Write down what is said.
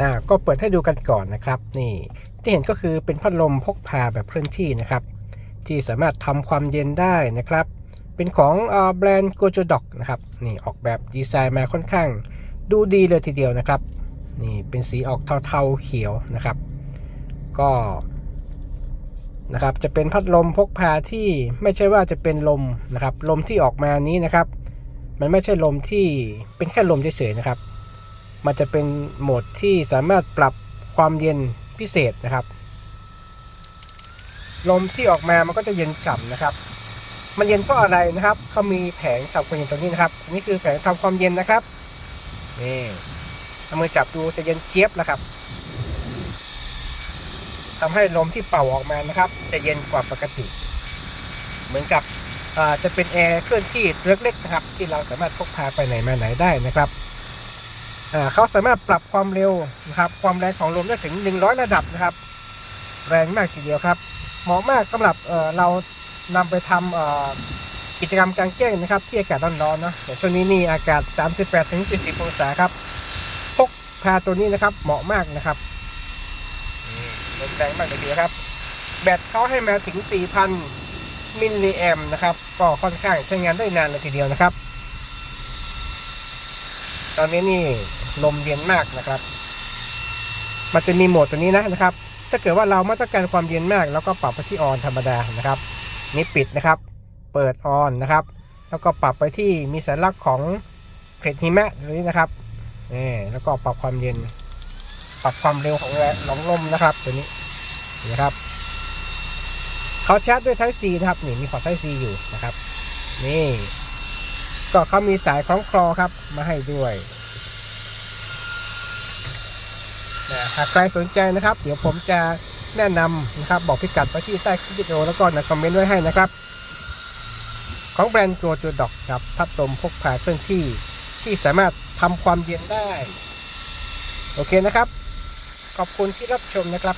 อ่าก็เปิดให้ดูกันก่อนนะครับ นี่ที่เห็นก็คือเป็นพัดลมพกพาแบบเคลื่อนที่นะครับ ที่สามารถทำความเย็นได้นะครับ เป็นของอ่อแบรนด์ Gojo Doc นะครับนี่ออกแบบดีไซน์มาค่อนข้าง ดูดีเลยทีเดียวนะครับนี่เป็นสีออกเทาๆเขียวนะครับ ก็นะครับจะเป็นพัดลมพกพาที่ไม่ใช่ว่าจะเป็นลมนะครับ ลมที่ออกมานี้นะครับ มันไม่ใช่ลมที่เป็นแค่ลมเฉยๆนะครับ มันจะเป็นโหมดที่สามารถปรับความเย็นพิเศษนะครับ ลมที่ออกมามันก็จะเย็นฉ่ำนะครับ มันเย็นเพราะอะไรนะครับเขามีแผงทำความเย็นตรงนี้นะครับนี่คือแผงทำความเย็นนะครับนี่เอามือจับดูจะเย็นเจี๊ยบแล้วครับทำให้ลมที่เป่าออกมานะครับ จะเย็นกว่าปกติ เหมือนกับจะเป็นแอร์เคลื่อนที่เล็กๆนะครับ ที่เราสามารถพกพาไปไหนมาไหนได้นะครับ เขาสามารถปรับความเร็วนะครับความแรงของลมได้ถึง 100 ระดับนะครับ แรงมากทีเดียวครับ เหมาะมากสำหรับเเรานำไปทำกิจกรรมกลางแจ้งนะครับ ที่อากาศร้อนๆเนาะแต่ช่วงนี้นี่อากาศ 38-40 องศาครับพกพาตัวนี้นะครับเหมาะมากนะครับลมแรงมากเลยทีเดียวครับ แบตเขาให้มาถึง 4,000 มิลลิแอมนะครับ ก็ค่อนข้างใช้งานได้นานเลยทีเดียวนะครับ ตอนนี้นี่ ลมเย็นมากนะครับ มันจะมีโหมดตัวนี้นะนะครับ ถ้าเกิดว่าเราไม่ต้องการความเย็นมากแล้วก็ปรับไปที่ออนธรรมดานะครับ นี่ปิดนะครับ เปิดออนนะครับ แล้วก็ปรับไปที่มีสัญลักษณ์ของเกล็ดหิมะตรงนี้นะครับนี่แล้วก็ปรับความเย็น ปรับความเร็วของแรงของลมนะครับตัวนี้นะครับเขาชาร์จด้วย Type C นะครับนี่มีพอร์ต Type C อยู่นะครับ นี่ ก็เขามีสายคล้องคลอครับ มาให้ด้วย นะ หากใครสนใจนะครับ เดี๋ยวผมจะแนะนำนะครับบอกพิกัดไว้ที่ใต้คลิปวิดีโอแล้วก็ในคอมเมนต์ไว้ให้นะครับ ของแบรนด์โกจูดอกครับพัดลมพกพาเคลื่อนที่ที่สามารถทำความเย็นได้ โอเคนะครับ ขอบคุณที่รับชมนะครับ